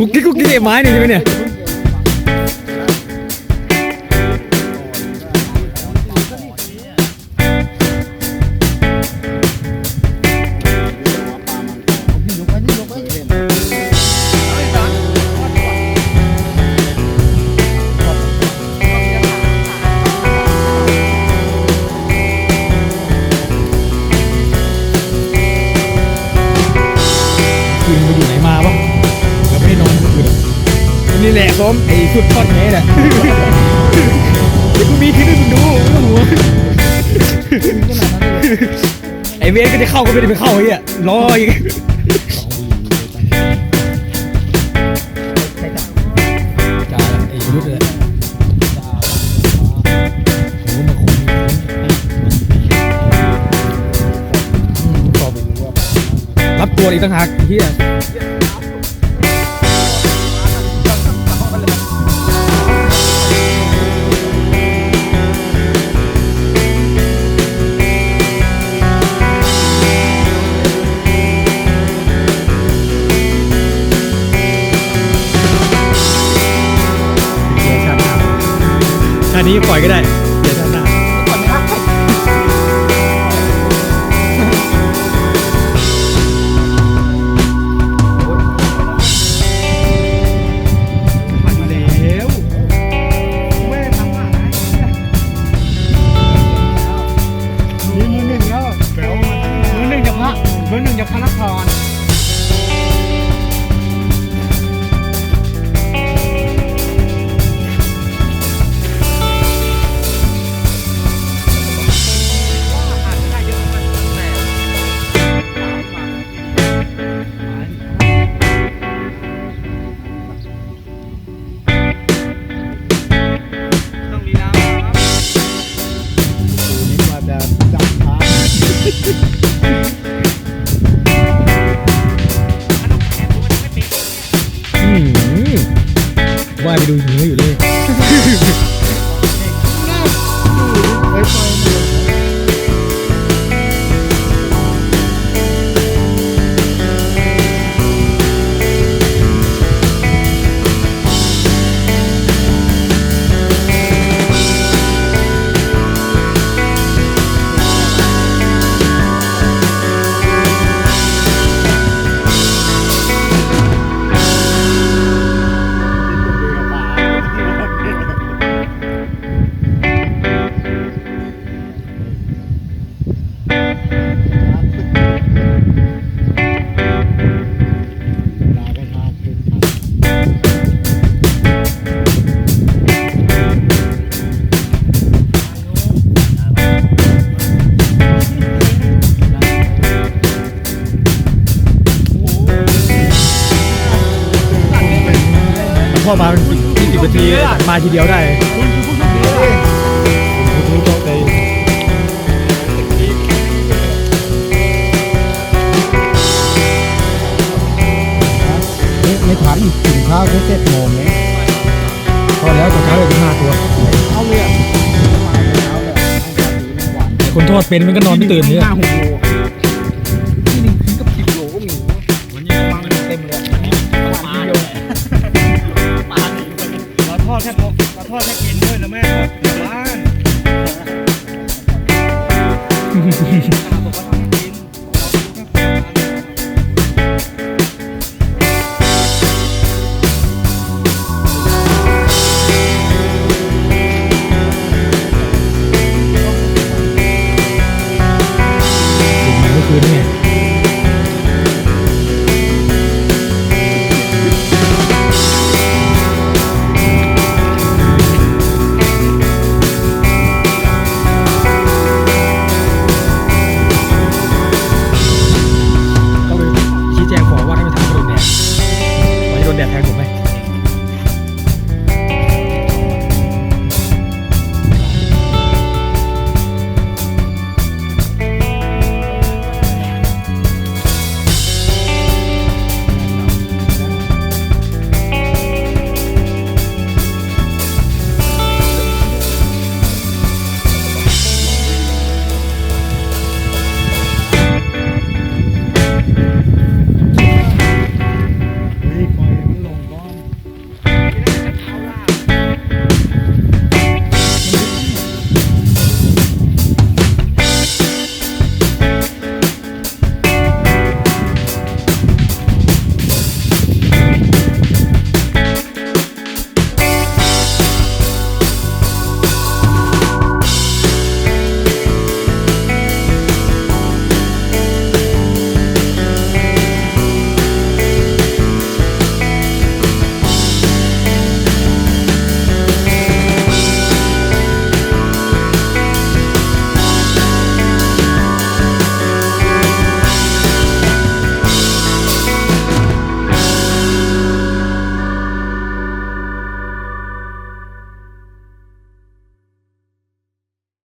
กุ๊กกิ๊ นี่แหละซ้อมไอ้สุดทอดแท้แหละเดี๋ยวกูมีคืนให้มึงดูไม่ต้องห่วงไอ้เวรก็จะเข้าก็ไม่ได้ไปเข้าไอ้เหี้ยรออีกจ่าไอ้ยุทธเลยรับตัวอีกต่างหากเฮีย ชาตินี้ปล่อยก็ได้ เดี๋ยวท่านแล้วไม่ได้ทำอะมีมือหนึ่งแล้วมือหนึ่งจากพระมือหนึ่งจากพระนคร ว่ายไปดูหิวอยู่เลยเอ้ย มันพ่อมาเป็นยี่สิบนาทีมาทีเดียวได้ไม่ทันกินข้าวแค่เจ็ดโมงเนี่ยพอแล้วตอนเช้าเลยถึงห้าตัวเอาเลยอะมาเช้าเลยให้ทำดีในคนทอดเป็นมันก็นอนไม่ตื่นเนี่ย พอ ก็เลย